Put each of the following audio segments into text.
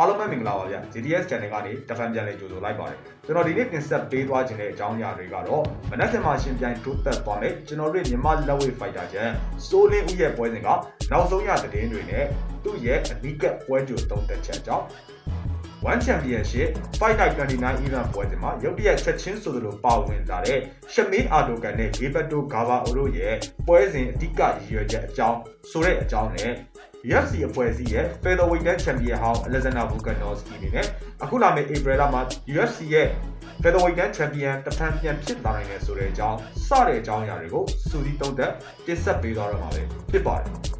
အားလုံးပဲမင်္ဂလာပါဗျာ GTS channel ကနေတဖန်ပြန်လည်ကြိုဆိုလိုက်ပါတယ်ကျွန်တော်ဒီနေ့တင်ဆက်ပေးသွားခြင်းတဲ့အကြောင်းအရာတွေကတော့မနက်ဖြန်မှာရှင်ပြိုင်ထိုးသက်သွားမယ်ကျွန်တော်တို့မြန်မာလက်ဝဲဖိုက်တာချန်စိုးလင်းဦးရဲ့ပွဲစဉ်ကနောက်ဆုံးရသတင်းတွေနဲ့သူ့ရဲ့အနီးကပ်ပွဲကြိုတုံးသက်ချက်အကြောင်း One Championship Fight Night 29 event ပွဲစဉ်မှာရုတ်တရက်ချက်ချင်းဆိုသလိုပါဝင်လာတဲ့ရှမေးအာတိုကန်နဲ့ဂေဘတ်တိုဂါဘာအိုတို့ရဲ့ပွဲစဉ်အဓိကရည်ရွယ်ချက်အကြောင်းဆိုတဲ့အကြောင်းနဲ့ UFC အဖွဲ့အစည်းရဲ့ Featherweight Champion ဟောင်း Alexander Volkanovski အနေနဲ့အခုလာမယ့် April လမှာ UFC ရဲ့ Featherweight Champion တဖန်ပြန်ဖြစ်လာနိုင်တယ်ဆိုတဲ့အကြောင်းစတဲ့အကြောင်းအရာတွေကိုစူဒီတုံးသက်တင်ဆက်ပေးသွားတော့မှာပဲဖြစ်ပါတယ်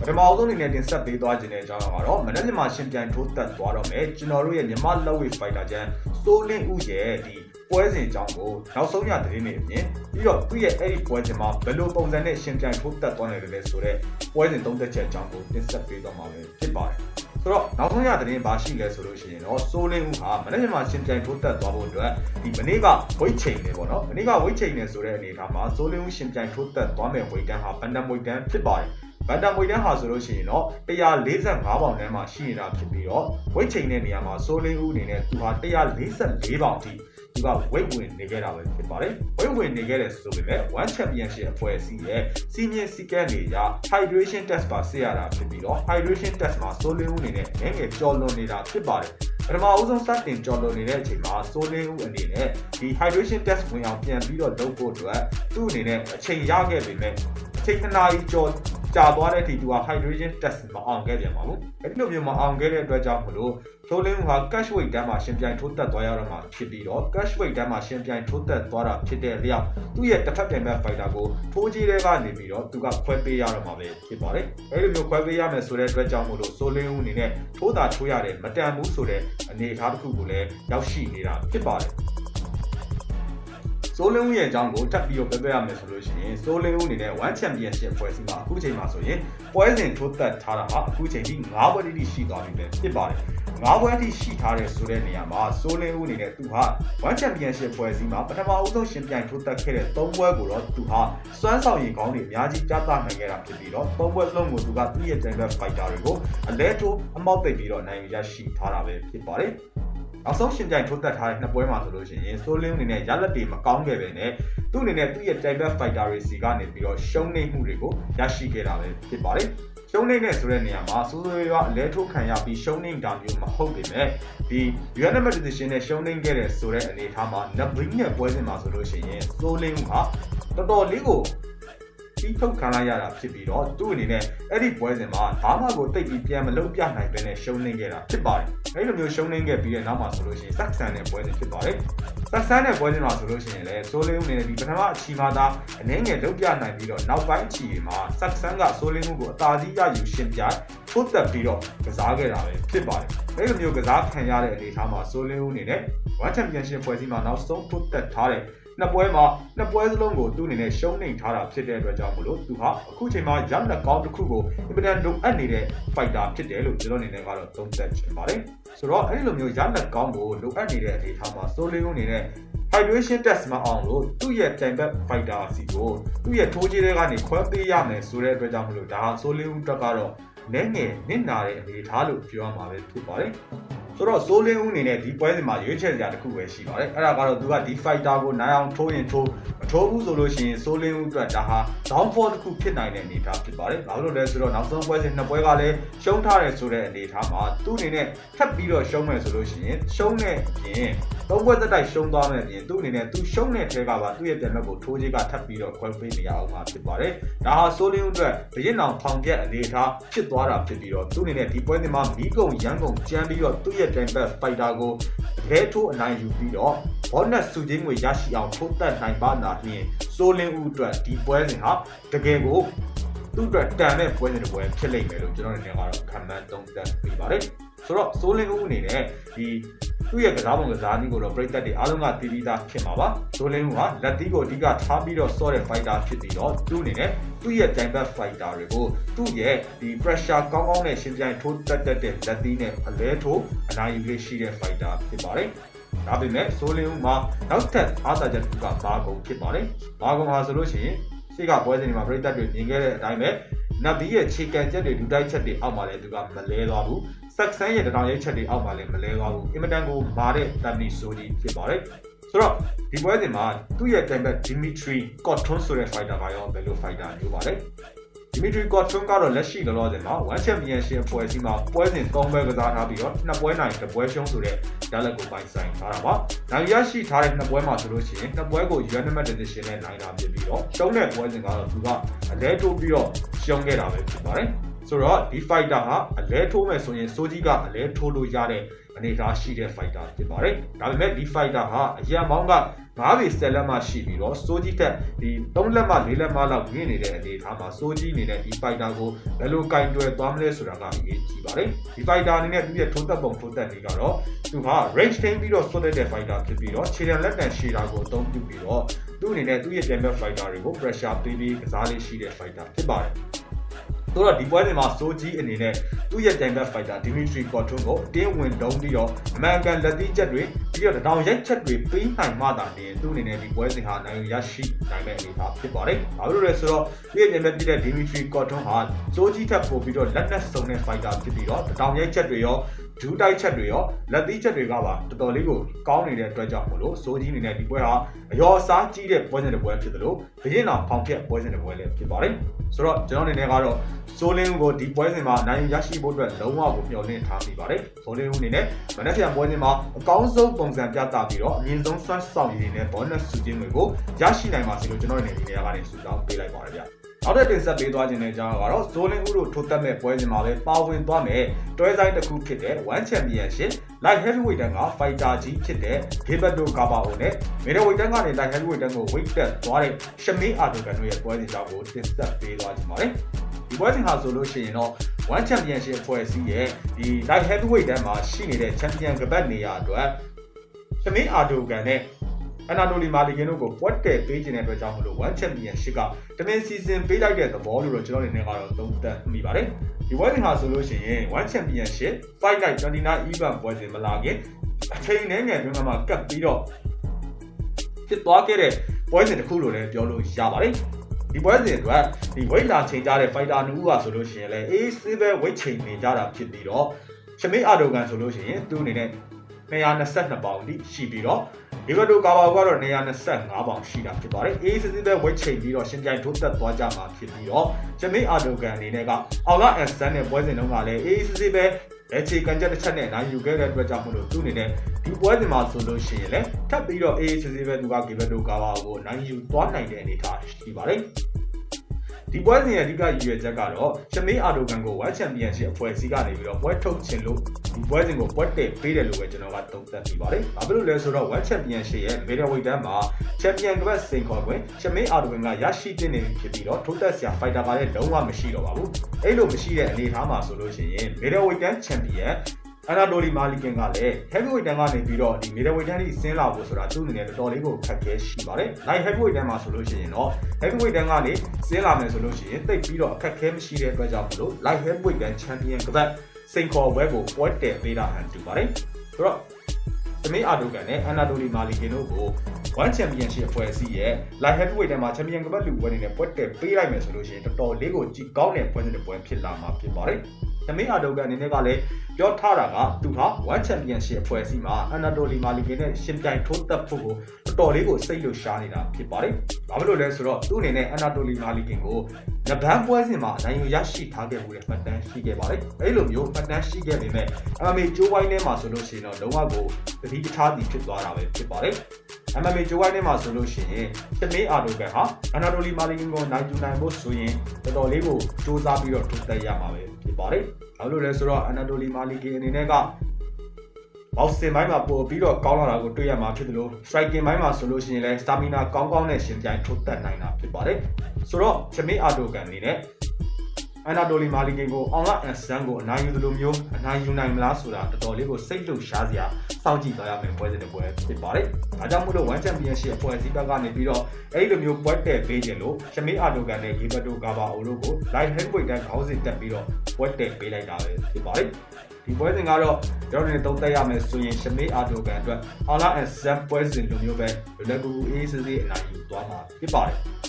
ပထမအဆုံးအနေနဲ့တင်ဆက်ပေးသွားခြင်းတဲ့အကြောင်းကတော့မနက်ဖြန်မှာရှင်ပြိုင်ထိုးသက်သွားတော့မယ်ကျွန်တော်တို့ရဲ့မြန်မာလက်ဝဲဖိုက်တာချန်စိုးလင်းဦးရဲ့ဒီပွဲစဉ်အကြောင်းကိုနောက်ဆုံးရသတင်းတွေအပြင်ပြီးတော့သူ့ရဲ့အဲ့ဒီပွဲစဉ်မှာဘယ်လိုပုံစံနဲ့ရှင်ပြိုင်ထိုးသက်သွားနိုင်တယ်လဲဆိုတော့ပွဲစဉ်သုံးသက်ချက်အကြောင်းကိုတင်ဆက်ပေးသွားမှာပဲဖြစ်ပါတယ်ဆိုတော့နောက်ဆုံးရသတင်းဘာရှိလဲဆိုလို့ရှိရင်တော့စိုးလင်းဦးဟာမနေ့ကမှရှင်ပြိုင်ထိုးသက်သွားဖို့အတွက်ဒီမနေ့ကဝိတ်ချိန်နေပေါ့နော်မနေ့ကဝိတ်ချိန်နေဆိုတဲ့အနေအထားမှာစိုးလင်းဦးရှင်ပြိုင်ထိုးသက်သွားမဲ့ဝိတ်တန်းဟာဘန်ဒမ်ဝိတ်တန်းဖြစ်ပါတယ် ဘန်တမ်မွေတန်းဟာဆိုလို့ရှိရင်တော့145ပေါင်တန်းမှာရှိနေတာဖြစ်ပြီးတော့ဝိတ်ချိန်တဲ့နေရာမှာစိုးလင်းဦးအနေနဲ့သူဟာ144ပေါင်အထိသူကဝိတ်ဝင်နေခဲ့တာပဲဖြစ်ပါတယ်ဝိတ်ဝင်နေခဲ့တယ်ဆိုပေမဲ့ One Championship အဖွဲ့အစည်းရဲ့စီမင်းစီကန်းတွေရာ hydration test ပါဆရာတာဖြစ်ပြီးတော့ hydration test မှာစိုးလင်းဦးအနေနဲ့ငယ်ငယ်ကြော်လွန်နေတာဖြစ်ပါတယ်ပထမအဦးဆုံးစတင်ကြော်လွန်နေတဲ့အချိန်မှာစိုးလင်းဦးအနေနဲ့ဒီ hydration test ဝင်အောင်ပြန်ပြီးတော့လုပ်ဖို့အတွက်သူ့အနေနဲ့အချိန်ရခဲ့ပေမဲ့အချိန်နှစ်နာရီကျော် ကြာသွားတဲ့အထိသူက hydration test မအောင်ခဲ့ပြန်ပါဘူး။အဲ့ဒီလိုမျိုးမအောင်ခဲ့တဲ့အတွက်ကြောင့်မလို့ထိုးလင်းက cash weight တန်းမှာရှင်ပြိုင်ထိုးတက်သွားရတော့မှာဖြစ်ပြီးတော့ cash weight တန်းမှာရှင်ပြိုင်ထိုးတက်သွားတာဖြစ်တဲ့လျောက်သူ့ရဲ့တစ်ဖက်ပြိုင်ဘက် fighter ကိုထိုးကြီးတဲ့ကနေပြီးတော့သူကခွဲပေးရတော့မှာပဲဖြစ်ပါတယ်။အဲ့ဒီမျိုးခွဲပေးရမယ်ဆိုတဲ့အတွက်ကြောင့်မလို့ဆိုလင်းဦးအနေနဲ့ထိုးတာထိုးရတယ်မတန်ဘူးဆိုတဲ့အနေအထားတစ်ခုကိုလည်းရောက်ရှိနေတာဖြစ်ပါတယ်။ စိုးလင်းဦးရဲ့အကြောင်းကိုထပ်ပြီးတော့ပြောပြရမယ်ဆိုလို့ရှိရင်စိုးလင်းဦးအနေနဲ့ One Championship ဖွဲ့စည်းမှာအခုချိန်မှာဆိုရင်ပွဲစဉ်ထိုးသက်ထားတာဟာအခုချိန်ထိ9ပွဲတိတိရှိသွားပြီပဲဖြစ်ပါတယ်9ပွဲတိရှိထားတဲ့ဆိုတဲ့နေရာမှာစိုးလင်းဦးအနေနဲ့သူဟာ One Championship ဖွဲ့စည်းမှာပထမအဦးဆုံးရှင်ပြိုင်ထိုးသက်ခဲ့တဲ့3ပွဲကိုတော့သူဟာစွမ်းဆောင်ရည်ကောင်းတွေအများကြီးကြားသနိုင်ခဲ့တာဖြစ်ပြီးတော့3ပွဲလုံးကိုသူကသူ့ရဲ့ Champion Fighter တွေကိုအလဲထိုးအမောက်သိပ်ပြီးတော့နိုင်ရရှိထားတာပဲဖြစ်ပါတယ် နောက်ဆုံးရှင်ပြိုင်ထိုးသက်ထားတဲ့နှစ်ပွဲမှာဆိုလို့ရှိရင်စိုးလင်းအနေနဲ့ရလက်တွေမကောင်းခဲ့ပဲနဲ့သူ့အနေနဲ့သူ့ရဲ့ type of fighter တွေစီကနေပြီးတော့ရှုံးနေမှုတွေကိုရရှိခဲ့တာပဲဖြစ်ပါတယ်ရှုံးနေတဲ့ဆိုတဲ့နေရာမှာစိုးစိုးရွားအလဲထိုးခံရပြီးရှုံးနေတာမျိုးမဟုတ်ပေမဲ့ဒီ unanimous decision နဲ့ရှုံးနေခဲ့တဲ့ဆိုတဲ့အနေအထားမှာ Nabri နဲ့ပွဲစဉ်မှာဆိုလို့ရှိရင်စိုးလင်းဟာတော်တော်လေးကို ပြီးထုတ်ခံလိုက်ရတာဖြစ်ပြီးတော့သူ့အနေနဲ့အဲ့ဒီပွဲစဉ်မှာဘာမှကိုတိတ်ပြီးပြန်မလုပ်ပြနိုင်ဘဲနဲ့ရှုံးနေခဲ့တာဖြစ်ပါတယ်။အဲ့လိုမျိုးရှုံးနေခဲ့ပြီးတဲ့နောက်မှာဆိုလို့ရှိရင်စက်ဆန်တဲ့ပွဲစဉ်ဖြစ်ပါတယ်။စက်ဆန်တဲ့ပွဲစဉ်မှာဆိုလို့ရှိရင်လည်းဆိုလင်းဦးနေတဲ့ဒီပထမအချီမှာသာအနည်းငယ်လုပ်ပြနိုင်ပြီးတော့နောက်ပိုင်းအချီတွေမှာစက်ဆန်ကဆိုလင်းဦးကိုအသာစီးရယူရှင်းပြထုတ်သက်ပြီးတော့ကစားခဲ့တာပဲဖြစ်ပါတယ်။အဲ့လိုမျိုးကစားခံရတဲ့အနေအထားမှာဆိုလင်းဦးအနေနဲ့ One Championship ပွဲစဉ်မှာနောက်ဆုံးထုတ်သက်ထားတဲ့ နှစ်ပွဲမှာနှစ်ပွဲစလုံးကိုသူ့အနေနဲ့ရှုံးနေထားတာဖြစ်တဲ့အတွက်ကြောင့်မလို့သူဟာအခုချိန်မှာရလက်ကောင်းတစ်ခုကိုအင်ပဒန်လိုအပ်နေတဲ့ fighter ဖြစ်တယ်လို့ကျွန်တော်အနေနဲ့ကတော့သုံးသပ်ချင်ပါတယ်ဆိုတော့အဲ့ဒီလိုမျိုးရလက်ကောင်းကိုလိုအပ်နေတဲ့အနေအထားမှာစိုးလင်းဦးအနေနဲ့ hydration test မအောင်လို့သူ့ရဲ့ပြိုင်ဘက် fighter စီကိုသူ့ရဲ့ထိုးကြီးတွေကနေခွဲပေးရမယ်ဆိုတဲ့အတွက်ကြောင့်မလို့ဒါဟာစိုးလင်းဦးတက်ကတော့နည်းငယ်နစ်နာတဲ့အနေအထားလို့ပြောရမှာပဲဖြစ်ပါတယ် ဆိုတော့စိုးလင်းဦးအနေနဲ့ဒီပွဲစဉ်မှာရွေးချယ်စရာတစ်ခုပဲရှိပါတယ်အဲ့ဒါကတော့သူကဒီ fighter ကိုနိုင်အောင်ထိုးရင်ထိုးမထိုးဘူးဆိုလို့ရှိရင်စိုးလင်းဦးအတွက်ဒါဟာ downfall တစ်ခုဖြစ်နိုင်တဲ့အနေအထားဖြစ်ပါတယ်ဘာလို့လဲဆိုတော့နောက်ဆုံးပွဲစဉ်နှစ်ပွဲကလည်းရှုံးထားတယ်ဆိုတဲ့အနေအထားမှာသူ့အနေနဲ့ထပ်ပြီးတော့ရှုံးမယ်ဆိုလို့ရှိရင်ရှုံးတဲ့အပြင်သုံးပွဲသက်တိုက်ရှုံးသွားမယ်အပြင်သူ့အနေနဲ့သူရှုံးတဲ့ထဲကပါသူ့ရဲ့ပြန်ဘက်ကိုထိုးကြီးကထပ်ပြီးတော့ခွဲပေးနေရအောင်မှာဖြစ်ပါတယ်ဒါဟာစိုးလင်းဦးအတွက်ဘရင်အောင်ထောင်ပြက်အနေအထားဖြစ်သွားတာဖြစ်ပြီးတော့သူ့အနေနဲ့ဒီပွဲစဉ်မှာမီးကုံရန်ကုန်ကျန်းပြီးတော့သူ့ရဲ့ time back fighter ကိုလဲထိုးအနိုင်ယူပြီးတော့ဘောနက်စုချင်းငွေရရှိအောင်ထိုးတက်နိုင်ပါနာဖြင့်စိုးလင်းဦးအတွက်ဒီပွဲစဉ်ဟာတကယ်ကိုသူ့အတွက်တန်တဲ့ပွဲစဉ်တစ်ပွဲဖြစ်လိမ့်မယ်လို့ကျွန်တော်အနေနဲ့ကတော့ခံမှန်းသုံးသပ်ပြီးပါတယ်ဆိုတော့စိုးလင်းဦးအနေနဲ့ဒီ သူ့ရဲ့ကစားပုံကစားနည်းကိုတော့ပြိသက်တွေအားလုံးကသိပြီးသားဖြစ်မှာပါ။ဒိုလင်းကလက်တီးကိုအဓိကထားပြီးတော့စောတဲ့ fighter ဖြစ်ပြီးတော့သူ့အနေနဲ့သူ့ရဲ့ time back fighter တွေကိုသူ့ရဲ့ဒီ pressure ကောင်းကောင်းနဲ့ရှင်းပြိုင်ထိုးတက်တက်တဲ့လက်တီးနဲ့အလဲထိုးအနိုင်ယူလေးရှိတဲ့ fighter ဖြစ်ပါတယ်။ဒါပေမဲ့ဆိုလင်းဦးမှာနောက်ထပ်အားသာချက်တစ်ခုကဘာကုံဖြစ်ပါတယ်။ဘာကုံဟာဆိုလို့ရှိရင်ရှေ့ကပွဲစဉ်တွေမှာပြိသက်တွေမြင်ခဲ့တဲ့အတိုင်းပဲနဗီရဲ့ခြေကန်ချက်တွေလူတိုက်ချက်တွေအောက်မှာလည်းသူကမလဲသွားဘူး ဆက်ဆန်းရဲ့တထောင်ရိုက်ချက်တွေအောက်မှာလည်းမလဲသွားဘူးအင်မတန်ကိုမာတဲ့တမ်နီဆိုကြီးဖြစ်ပါတယ်ဆိုတော့ဒီပွဲစဉ်မှာသူ့ရဲ့တိုင်ဘက်ဒီမီထရီကော့ထွန်းဆိုတဲ့ fighter ကရောဘယ်လို fighter မျိုးပါလဲဒီမီထရီကော့ထွန်းကတော့လက်ရှိလောလောဆယ်မှာ1 championship ပွဲစီမှာပွဲစဉ်3ပွဲကစားထားပြီးတော့နှစ်ပွဲနိုင်တစ်ပွဲရှုံးဆိုတဲ့ဒါလက်ကိုပိုင်ဆိုင်ထားတာပါ။နိုင်ရရှိထားတဲ့နှစ်ပွဲမှာဆိုလို့ရှိရင်နှစ်ပွဲကို unanimous decision နဲ့နိုင်တာဖြစ်ပြီးတော့ရှုံးတဲ့ပွဲစဉ်ကတော့သူကအလဲတိုးပြီးတော့ရှုံးခဲ့တာပဲဖြစ်ပါတယ်။ ဆိုတော့ဒီ fighter ဟာအလဲထိုးမဲ့ဆိုရင်စိုးကြီးကအလဲထိုးလို့ရတဲ့အနေအထားရှိတဲ့ fighter ဖြစ်ပါတယ်။ဒါပေမဲ့ဒီ fighter ဟာအရန်မောင်းက9ပေ10လက်မှရှိပြီးတော့စိုးကြီးတက်ဒီ3လက်မှ4လက်မှလောက်မြင့်နေတဲ့အနေအထားမှာစိုးကြီးနေတဲ့ဒီ fighter ကိုဘယ်လိုကင်တွယ်သွားမလဲဆိုတာကအရေးကြီးပါတယ်။ဒီ fighter အနေနဲ့သူရဲ့ထိုးသက်ပုံထိုးသက်တွေကတော့သူဟာ range ထိန်းပြီးတော့ဆွတ်တဲ့ fighter ဖြစ်ပြီးတော့ခြေတံလက်တံရှည်တာကိုအသုံးပြုပြီးတော့သူ့အနေနဲ့သူ့ရဲ့ damage fighter တွေကို pressure ပေးပြီးကစားလေးရှိတဲ့ fighter ဖြစ်ပါတယ်။ ဆိုတော့ဒီပွဲစဉ်မှာစိုးကြီးအနေနဲ့သူ့ရဲ့ damage fighter Dimitri Cotton ကိုအတင်းဝင်တုံးပြီးတော့အမေရိကန်လက်သီးချက်တွေပြီးတော့တောင်ရိုက်ချက်တွေပေးနိုင်မှသာတင်သူ့အနေနဲ့ဒီပွဲစဉ်ဟာနိုင်ရရှိနိုင်မဲ့အနေအထားဖြစ်ပါတယ်။ဘာလို့လဲဆိုတော့သူ့ရဲ့ damage ဖြစ်တဲ့ Dimitri Cotton ဟာစိုးကြီးထက်ပိုပြီးတော့လက်နက်စုံတဲ့ fighter ဖြစ်ပြီးတော့တောင်ရိုက်ချက်တွေရော ဒူးတိုက်ချက်တွေရောလက်သီးချက်တွေကပါတော်တော်လေးကိုကောင်းနေတဲ့အတွက်ကြောင့်မလို့စိုးကြီးအနေနဲ့ဒီပွဲဟာအရောအစားကြီးတဲ့ပွဲစဉ်တစ်ပွဲဖြစ်တယ်လို့ဘရင်တော်ဖောင်ဖြက်ပွဲစဉ်တစ်ပွဲလည်းဖြစ်ပါတယ်ဆိုတော့ကျွန်တော်အနေနဲ့ကတော့စိုးလင်းကိုဒီပွဲစဉ်မှာနိုင်ရရှိဖို့အတွက်လုံးဝကိုမျှော်လင့်ထားမိပါတယ်စိုးလင်းအနေနဲ့မနေ့ကပွဲစဉ်မှာအကောင်းဆုံးပုံစံပြသပြီးတော့အမြင့်ဆုံးစွမ်းဆောင်ရည်နဲ့ bonus စုချင်းတွေကိုရရှိနိုင်ပါစေလို့ကျွန်တော်အနေနဲ့ဒီနေရာကနေဆုတောင်းပေးလိုက်ပါတယ်ဗျ နောက်တဲ့တင်ဆက်ပေးသွားခြင်းတဲ့အကြောင်းကတော့ဇိုလင်းဦးတို့ထိုးတက်မဲ့ပွဲစဉ်မှာပဲပါဝင်သွားမယ်တွဲဆိုင်တစ်ခုဖြစ်တဲ့ One Championship Light Heavyweight တန်းက Fighter ကြီးဖြစ်တဲ့ Gilberto Cabao နဲ့ Middleweight တန်းကနေ Light Heavyweight တန်းကို weight တက်သွားတဲ့ Shami Adogan တို့ရဲ့ပွဲစဉ်ကြောင့်ကိုတင်ဆက်ပေးသွားခြင်းပါတယ်ဒီပွဲစဉ်ဟာဆိုလို့ရှိရင်တော့ One Championship ဖွဲ့စည်းရဲ့ဒီ Light Heavyweight တန်းမှာရှိနေတဲ့ Champion ကပတ်နေရအတွက် Shami Adogan နဲ့ အနာတိုလီမာလီကင်တို့ကိုပွက်တဲ့ပေးခြင်းတဲ့အတွက်ကြောင့်မလို့ One Championship ကတမင်စီစဉ်ပေးလိုက်တဲ့သဘောလို့တော့ကျွန်တော်အနေနဲ့ကတော့သုံးသပ်မိပါတယ်ဒီပွဲစဉ်ဟာဆိုလို့ရှိရင် One Championship Fight Night 29 event ပွဲစဉ်မလာခင်အချိန်နဲ့ငယ်တွင်းမှာကတ်ပြီးတော့ဖြစ်သွားခဲ့တဲ့ပွဲစဉ်တစ်ခုလို့လည်းပြောလို့ရပါတယ်ဒီပွဲစဉ်အတွက်ဒီ weight လာချိန်ကြတဲ့ fighter 2ဦးကဆိုလို့ရှိရင်လည်း A silver weight ချိန်နေကြတာဖြစ်ပြီးတော့ရှမေးအာဒိုဂန်ဆိုလို့ရှိရင်သူ့အနေနဲ့ 222ပေါင်တိရှိပြီးတော့ဒီဘက်တို့ကာဘာကတော့225ပေါင်ရှိတာဖြစ်ပါတယ်။ A စစ်စစ်ပဲဝိတ်ချိန်ပြီးတော့ရှင်ပြိုင်ထိုးသက်သွားကြမှာဖြစ်ပြီးတော့ဂျမေးအာဒိုကန်အနေနဲ့ကအောင်လာအန်ဆန်နဲ့ပွဲစဉ်တုန်းကလည်း A စစ်စစ်ပဲလက်ချေကန်ချက်တစ်ချက်နဲ့နိုင်ယူခဲ့တဲ့အတွက်ကြောင့်မလို့သူ့အနေနဲ့ဒီပွဲစဉ်မှာဆိုလို့ရှိရင်လည်းထပ်ပြီးတော့ A စစ်စစ်ပဲသူကဒီဘက်တို့ကာဘာကိုနိုင်ယူသွားနိုင်တဲ့အနေအထားရှိပါတယ်။ ဒီပွဲစဉ်ရဲ့အဓိကရည်ရွယ်ချက်ကတော့ရှမေးအာဒိုကန်ကို World Championship အဖွဲ့အစည်းကနေပြီးတော့ပွဲထုတ်ခြင်းလို့ဒီပွဲစဉ်ကိုပွဲတည်ပေးတယ်လို့ပဲကျွန်တော်ကသုံးသပ်ပြီးပါတယ်။ဘာဖြစ်လို့လဲဆိုတော့ World Championship ရဲ့ middleweight တန်းမှာ Champion ကပတ်စိန်ခေါ်ခွင့်ရှမေးအာဒိုကန်ကရရှိတင်နေပြီဖြစ်ပြီးတော့ထိုးသက်စရာ fighter ကလည်းလုံးဝမရှိတော့ပါဘူး။အဲ့လိုမရှိတဲ့အနေအထားမှာဆိုလို့ရှိရင် middleweight တန်း champion အနာတိုလီမာလီကင်ကလည်း heavyweight တန်းကနေပြီးတော့ဒီ middleweight တန်းကြီးဆင်းလာဖို့ဆိုတာသူ့အနေနဲ့တော်တော်လေးကိုခက်ခဲရှိပါတယ်။ light heavyweight တန်းမှာဆိုလို့ရှိရင်တော့ heavyweight တန်းကနေဆင်းလာမယ်ဆိုလို့ရှိရင်တိတ်ပြီးတော့အခက်ခဲမရှိတဲ့အတွက်ကြောင့်မလို့ light heavyweight တန်း champion ကပတ်စိန်ခေါ်ပွဲကိုပွဲတည်ပေးတာဟန်တူပါတယ်။ဆိုတော့သမီးအာဒိုကန်နဲ့အနာတိုလီမာလီကင်တို့ကို One Championship ဖွဲ့စည်းရဲ့ Light Heavyweight တန်းမှာ Champion ကပတ်လူပွဲနေနဲ့ပွဲတည်ပေးလိုက်မယ်ဆိုလို့ရှိရင်တော်တော်လေးကိုကြည်ကောင်းတဲ့ပွဲစဉ်တစ်ပွဲဖြစ်လာမှာဖြစ်ပါတယ်။ သမီးအာဒိုကန်အနေနဲ့ကလည်းပြောထားတာကသူဟာ One Championship အဖွဲ့အစည်းမှာ Anatoly Malikin နဲ့ရှင်ပြိုင်ထိုးသက်ဖို့ကိုတော်တော်လေးကိုစိတ်လှရှားနေတာဖြစ်ပါတယ်။ဘာဖြစ်လို့လဲဆိုတော့သူ့အနေနဲ့ Anatoly Malikin ကိုနဗန်းပွဲစဉ်မှာနိုင်ယူရရှိထားခဲ့မှုတဲ့မှတ်တမ်းရှိခဲ့ပါတယ်။အဲဒီလိုမျိုးမှတ်တမ်းရှိခဲ့ပေမဲ့ MMA ဂျိုးဝိုင်းထဲမှာဆိုလို့ရှိရင်တော့လုံးဝကိုတတိပခြားစီဖြစ်သွားတာပဲဖြစ်ပါတယ်။ MMA ဂျိုးဝိုင်းထဲမှာဆိုလို့ရှိရင်တမင်းအာဒိုကန်ဟာ Anatoly Malikin ကိုနိုင်ယူနိုင်ဖို့ဆိုရင်တော်တော်လေးကိုစူးစမ်းပြီးတော့ထိုးသက်ရမှာပဲ ဖြစ်ပါတယ်။ဘာလို့လဲဆိုတော့ Anatoly Malikin အနေနဲ့ကဘောက်စင်ပိုင်းမှာပို့ပြီးတော့ကောင်းလာတာကိုတွေ့ရမှာဖြစ်တယ်လို့ striking ပိုင်းမှာဆိုလို့ရှိရင်လည်း stamina ကောင်းကောင်းနဲ့ရှင်ပြိုင်ထိုးတက်နိုင်တာဖြစ်ပါတယ်ဆိုတော့ချမေအာတိုကန်အနေနဲ့ အနာတိုလီမာလီကင်ကိုအောင်လာအန်ဆန်ကိုအနိုင်ယူသလိုမျိုးအနိုင်ယူနိုင်မလားဆိုတာတော်တော်လေးကိုစိတ်လှုပ်ရှားစရာစောင့်ကြည့်သွားရမယ်ပွဲစဉ်တစ်ပွဲဖြစ်ပါတယ်။ဒါကြောင့်မို့လို့ One Championship အဖွဲ့အစည်းဘက်ကနေပြီးတော့အဲ့ဒီလိုမျိုးပွဲတည်ပေးခြင်းလို့ချမေအာတိုကန်နဲ့ဂီဘတ်တိုကာဘာအိုတို့ကို light heavyweight တန်းခေါင်းစဉ်တက်ပြီးတော့ပွဲတည်ပေးလိုက်တာပဲဖြစ်ပါတယ်။ဒီပွဲစဉ်ကတော့ကျွန်တော်တို့သုံးသက်ရမယ်ဆိုရင်ရှမေးအာတိုကန်အတွက်အောင်လာအန်ဆန်ပွဲစဉ်လိုမျိုးပဲလက်ကူအေးစစ်စစ်အနိုင်ယူသွားမှာဖြစ်ပါတယ်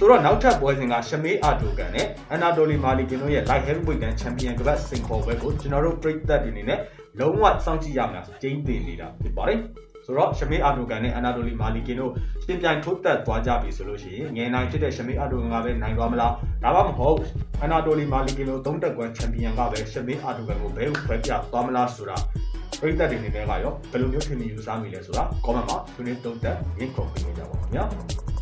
ဆိုတော့နောက်ထပ်ပွဲစဉ်ကရှမေးအာတိုကန်နဲ့အနာတိုလီမာလီကင်တို့ရဲ့ light heavyweight တန်းချန်ပီယံကပတ်စင်ခေါ်ပွဲကိုကျွန်တော်တို့ပြည်သက်တွေအနေနဲ့လုံးဝစောင့်ကြည့်ရမှာကျင်းပနေတာဖြစ်ပါတယ်ဆိုတော့ရှမေးအာတိုကန်နဲ့အနာတိုလီမာလီကင်တို့ရှင်ပြိုင်ထိုးသက်သွားကြပြီဆိုလို့ရှိရင်ငယ်နိုင်ဖြစ်တဲ့ရှမေးအာတိုကန်ကပဲနိုင်သွားမလားဒါမှမဟုတ်အနာတိုလီမာလီကင်တို့သုံးတက်ကွယ်ချန်ပီယံကပဲရှမေးအာတိုကန်ကိုဘယ်ကိုခွဲပြသွားမလားဆိုတာပရိသတ်တွေအနေနဲ့ကရောဘယ်လိုမျိုးထင်မြင်ယူဆမိလဲဆိုတာ comment မှာဆွေးနွေးသုံးသပ်ရင်းကုန်ပေးကြပါဦးခင်ဗျာ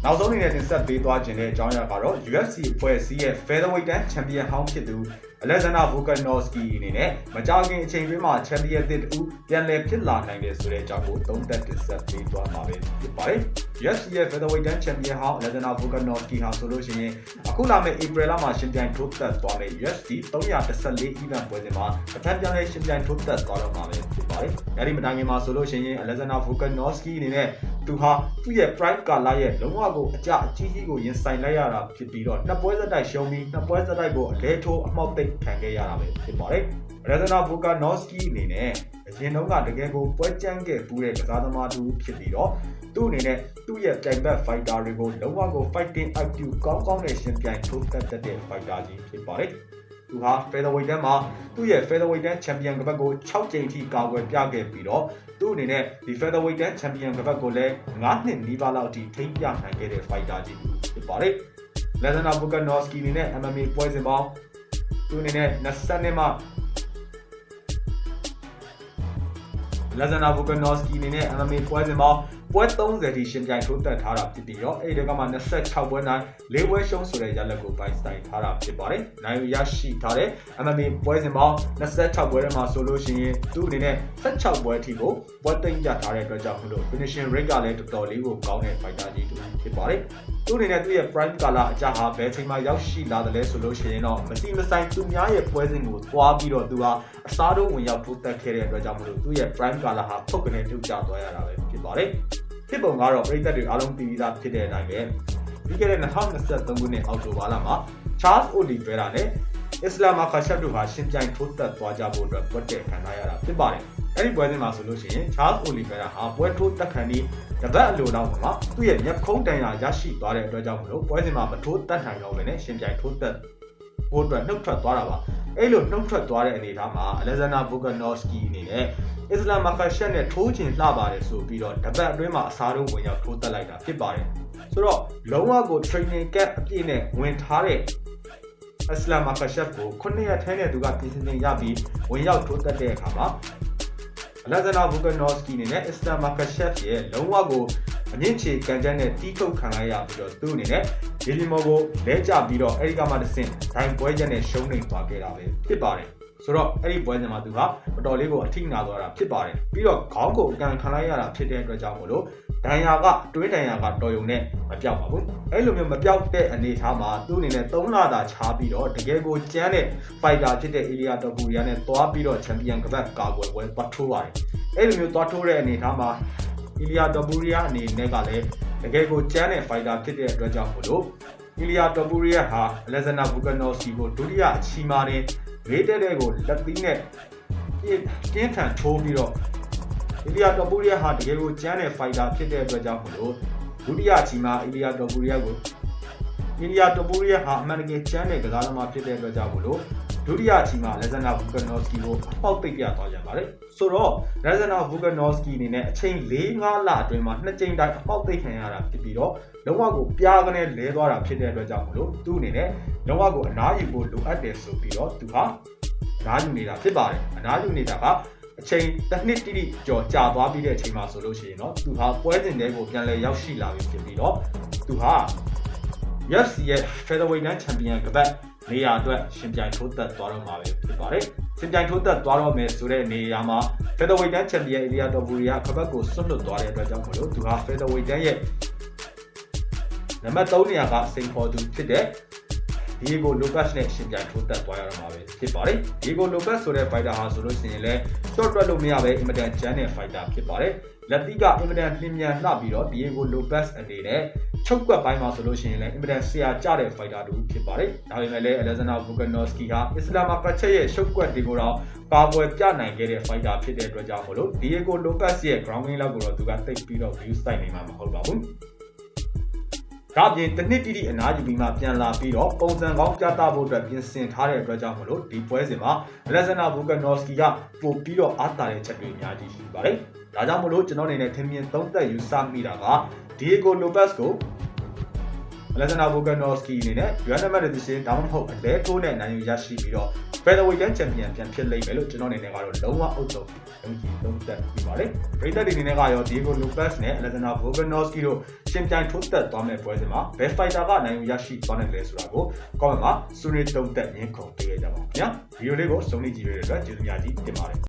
နောက်ဆုံးအနေနဲ့တင်ဆက်ပေးသွားခြင်းတဲ့အကြောင်းအရာကတော့ UFC အဖွဲ့အစည်းရဲ့ featherweight တန်းချန်ပီယံဟောင်းဖြစ်သူ Alexander Volkanovski အနေနဲ့မကြာခင်အချိန်တွင်းမှာချန်ပီယံသစ်တူပြန်လည်ဖြစ်လာနိုင်တယ်ဆိုတဲ့အကြောင်းကိုသုံးသပ်တင်ဆက်ပေးသွားမှာဖြစ်ပါတယ်။ UFC ရဲ့ featherweight တန်းချန်ပီယံဟောင်း Alexander Volkanovski ဟာဆိုလို့ရှိရင်အခုလာမယ့် April လမှာရှင်ပြိုင်ထိုးသက်သွားမယ့် UFC 314 event ပွဲစဉ်မှာအထက်ပြန်လည်ရှင်ပြိုင်ထိုးသက်သွားတော့မှာဖြစ်ပါတယ်။အဲဒီမတိုင်ခင်မှာဆိုလို့ရှိရင် Alexander Volkanovski အနေနဲ့ သူဟာသူ့ရဲ့ pride ကာလာရဲ့လုံးဝကိုအကြအကြီးကြီးကိုရင်ဆိုင်လိုက်ရတာဖြစ်ပြီးတော့နှစ်ပွဲဆက်တိုက်ရှုံးပြီးနှစ်ပွဲဆက်တိုက်ကိုအလဲထိုးအမောက်သိပ်ခံခဲ့ရတာပဲဖြစ်ပါတယ်။ Alexander Volkanovski အနေနဲ့အရင်တုန်းကတကယ်ကိုပွဲကြမ်းခဲ့ပူးတဲ့ကစားသမားတူဖြစ်ပြီးတော့သူ့အနေနဲ့သူ့ရဲ့ပြိုင်ဘက် fighter တွေကိုလုံးဝကို fighting IQ ကောင်းကောင်းနဲ့ရှင်ပြိုင်ထိုးတက်တဲ့ fighter ကြီးဖြစ်ပါတယ်။ သူဟာ featherweight တန်းမှာသူ့ရဲ့ featherweight တန်း champion ကပတ်ကို6ကြိမ်ထိကာကွယ်ပြခဲ့ပြီးတော့သူ့အနေနဲ့ဒီ featherweight တန်း champion ကပတ်ကိုလည်း9နှစ်နီးပါးလောက်အထိထိန်းပြနိုင်ခဲ့တဲ့ fighter ကြီးဖြစ်ပါတယ်။ Alexander Volkanovski အနေနဲ့ MMA ပွဲစဉ်ပေါင်းသူအနေနဲ့20နှစ်မှ Alexander Volkanovski အနေနဲ့ MMA ပွဲစဉ်ပေါင်း ပွဲ30ထိရှင်ပြိုင်ထိုးတက်ထားတာဖြစ်ပြီးတော့အဲ့ဒီကမှ26ပွဲနိုင်၄ပွဲရှုံးဆိုတဲ့ရလဒ်ကိုပိုင်ဆိုင်ထားတာဖြစ်ပါတယ်။နိုင်ရရှိထားတဲ့ MMA ပွဲစဉ်ပေါင်း26ပွဲထဲမှာဆိုလို့ရှိရင်သူ့အနေနဲ့16ပွဲအထိကိုပွဲသိမ်းကြထားတဲ့အတွက်ကြောင့်မလို့ finishing rate ကလည်းတော်တော်လေးကိုကောင်းတဲ့ fighter ကြီးတူဖြစ်ပါတယ်။သူ့အနေနဲ့သူ့ရဲ့ prime ကာလအကြဟာဘယ်ချိန်မှရောက်ရှိလာတယ်လဲဆိုလို့ရှိရင်တော့မစီမဆိုင်သူများရဲ့ပွဲစဉ်ကိုသွားပြီးတော့သူဟာအစားတိုးဝင်ရောက်ထိုးတက်ခဲ့တဲ့အတွက်ကြောင့်မလို့သူ့ရဲ့ prime ကာလဟာဖုတ်ကနေထုတ်ကျသွားရတာပဲဖြစ်ပါတယ်။ ဖြစ်ပုံကတော့ပြည်သက်တွေအားလုံးသိပြီးသားဖြစ်တဲ့အတိုင်းပဲပြီးခဲ့တဲ့2023ခုနှစ်အောက်တိုဘာလမှာ Charles Oliveira နဲ့ Islam Makhachev တို့ဟာရှင်ပြိုင်ထိုးသက်သွားကြဖို့အတွက်ပွဲတက်ခံထားရတာဖြစ်ပါတယ်။အဲ့ဒီပွဲစဉ်မှာဆိုလို့ရှိရင် Charles Oliveira ဟာပွဲထိုးတက်ခံပြီးတပတ်အလိုလောက်မှာသူ့ရဲ့မျက်ခုံးတန်ရာရရှိသွားတဲ့အတွက်ကြောင့်မလို့ပွဲစဉ်မှာမထိုးတက်နိုင်တော့ဘဲနဲ့ရှင်ပြိုင်ထိုးတက်ဖို့အတွက်နှုတ်ထွက်သွားတာပါ။ အဲ့လိုနှုတ်ထွက်သွားတဲ့အနေအထားမှာ Alexander Volkanovski အနေနဲ့အစ္စလာမ်မာခါရှက်နဲ့ထိုးချင်လှပါတယ်ဆိုပြီးတော့တပတ်အတွင်းမှာအစားတို့ဝင်ရောက်ထိုးတက်လိုက်တာဖြစ်ပါတယ်ဆိုတော့လုံးဝကို training camp အပြည့်နဲ့ဝင်ထားတဲ့အစ္စလာမ်မာခါရှက်ကို9ရက်ထဲနဲ့သူကပြင်ဆင်နေရပြီးဝင်ရောက်ထိုးတက်တဲ့အခါမှာအလက်ဇနာဘူကနော့စကီနေနဲ့အစ္စလာမ်မာခါရှက်ရဲ့လုံးဝကိုအငင်းချေကန်ကျန်းနဲ့တီးထုတ်ခံလိုက်ရပြီးတော့သူ့အနေနဲ့ ဒီလီမောကိုလဲကျပြီးတော့အဲဒီကမှတစ်ဆင့်ဒိုင်ပွဲချက်နဲ့ရှုံးနေသွားခဲ့တာပဲဖြစ်ပါတယ်ဆိုတော့အဲ့ဒီပွဲစဉ်မှာသူကတော်တော်လေးကိုအထိနာသွားတာဖြစ်ပါတယ်ပြီးတော့ခေါင်းကိုအကန်ခံလိုက်ရတာဖြစ်တဲ့အတွက်ကြောင့်မို့လို့ဒဏ်ရာကတွင်းဒဏ်ရာကတော်ယုံနဲ့မပြောက်ပါဘူးအဲ့လိုမျိုးမပြောက်တဲ့အနေအထားမှာသူ့အနေနဲ့3လတာခြားပြီးတော့တကယ်ကိုကျန်းတဲ့ fighter ဖြစ်တဲ့ Ilya Topuria နဲ့သွားပြီးတော့ champion ကပတ်ကာကွယ်ပွဲပတ်ထိုးပါတယ်အဲ့လိုမျိုးသွားထိုးတဲ့အနေအထားမှာ Ilya Topuria အနေနဲ့ကလည်း တကယ်ကိုကျန်းတဲ့ fighter ဖြစ်တဲ့အတွက်ကြောင့်မို့လို့ Ilya Topuria ဟာ Alexander Volkanovski ကိုဒုတိယအချီမာနဲ့လေးတဲ့တဲ့ကိုလက်သီးနဲ့ပြင်းထန်ထိုးပြီးတော့အိလီယာတော်ပူရီယာဟာတကယ်ကိုကျန်းတဲ့ fighter ဖြစ်တဲ့အတွက်ကြောင့်မလို့ဒုတိယအချိန်မှာအိလီယာတော်ပူရီယာကိုအိလီယာတော်ပူရီယာဟာအမှန်တကယ်ကျန်းတဲ့ကစားသမားဖြစ်တဲ့အတွက်ကြောင့်မလို့ ဒုတိယအချိန်မှာလက်ဇန်နာဘူကနော့စကီကိုအပေါက်ပိတ်ပြသွားကြပါတယ်ဆိုတော့လက်ဇန်နာဘူကနော့စကီအနေနဲ့အချိန်၄-၅လအတွင်းမှာနှစ်ကြိမ်တိုင်အပေါက်ပိတ်ခံရတာဖြစ်ပြီးတော့လုံးဝကိုပြားကနေလဲသွားတာဖြစ်တဲ့အတွက်ကြောင့်မလို့သူ့အနေနဲ့လုံးဝကိုအနားယူဖို့လိုအပ်တယ်ဆိုပြီးတော့သူဟာအနားယူနေတာဖြစ်ပါတယ်အနားယူနေတာကအချိန်တစ်နှစ်တိတိကြော်ကြာသွားပြီးတဲ့အချိန်မှာဆိုလို့ရှိရင်တော့သူဟာပွဲစဉ်တွေကိုပြန်လည်ရောက်ရှိလာပြီဖြစ်ပြီးတော့သူဟာ UFC ရဲ့ Featherweight နဲ့ Champion ကပတ် နေရာအတွက်ရှင်ပြိုင်ထိုးသက်သွားတော့မှာပဲဖြစ်ပါတယ်။ရှင်ပြိုင်ထိုးသက်သွားတော့မယ်ဆိုတဲ့နေရာမှာ Featherweight နဲ့ Champion Ilya Topuria ကပတ်ကိုဆွတ်လွတ်သွားတဲ့အတွက်ကြောင့်မလို့သူဟာ Featherweight ရဲ့နံပါတ်3နေရာကစိန်ခေါ်သူဖြစ်တဲ့ဒီကိုလိုပက်နဲ့ရှင်ပြိုင်ထိုးတက်သွားရတော့မှာပဲဖြစ်ပါတယ်ဒီကိုလိုပက်ဆိုတဲ့ fighter ဟာဆိုလို့ရှိရင်လည်း short တွက်လို့မရပဲအင်မတန်ကျန်းတဲ့ fighter ဖြစ်ပါတယ်လက်တိကအင်မတန်နှင်းမြန်လှပြီးတော့ဒီကိုလိုပက်အနေနဲ့ ချုပ်ကွက်ပိုင်းမှာဆိုလို့ရှိရင်လည်းအင်မတန်ဆရာကျတဲ့ fighter တူဖြစ်ပါတယ်ဒါပေမဲ့လည်း Alexander Volkanovski ဟာအစ္စလာမ်ကချက်ရဲ့ရှုပ်ကွက်တွေကိုတော့ပါပွဲပြနိုင်ခဲ့တဲ့ fighter ဖြစ်တဲ့အတွက်ကြောင့်မလို့ဒီကိုလိုပက်ရဲ့ ground game လောက်ကိုတော့သူကသိပ်ပြီးတော့ view site နေမှာမဟုတ်ပါဘူးဒါအပြင်တစ်နှစ်တိတိအနားယူပြီးမှပြန်လာပြီးတော့ပုံစံကောင်းပြသဖို့အတွက်ပြင်ဆင်ထားတဲ့အတွက်ကြောင့်မလို့ဒီပွဲစဉ်မှာ Alexander Volkanovski ကပို့ပြီးတော့အားတာတဲ့ချက်တွေအများကြီးရှိပါတယ်။ဒါကြောင့်မလို့ကျွန်တော်အနေနဲ့ထင်မြင်သုံးသပ်ယူဆမိတာက Diego Lopez ကို Alexander Volkanovski အနေနဲ့ Unanimous Decision ဒါမှမဟုတ်အလဲထိုးနဲ့နိုင်ယူရရှိပြီးတော့ Featherweight Champion ပြန်ဖြစ်လိမ့်မယ်လို့ကျွန်တော်အနေနဲ့ကတော့လုံးဝအုပ်ဆုံးယုံကြည်သုံးသပ်ပြီးပါတယ်။ပရိသတ်တွေအနေနဲ့ကရော Diego Lopez နဲ့ Alexander Volkanovski တို့ရှင်ပြိုင်ထိုးသက်သွားမယ့်ပွဲစဉ်မှာ Best Fighter ကနိုင်ယူရရှိသွားနိုင်တယ်ဆိုတာကို comment မှာဆွေးနွေးသုံးသပ်ရင်းခုန်ပေးကြပါဦးခင်ဗျာ။ဗီဒီယိုလေးကိုစုံလင်ကြည့်ရတဲ့အတွက်ကျေးဇူးများကြီးတင်ပါတယ်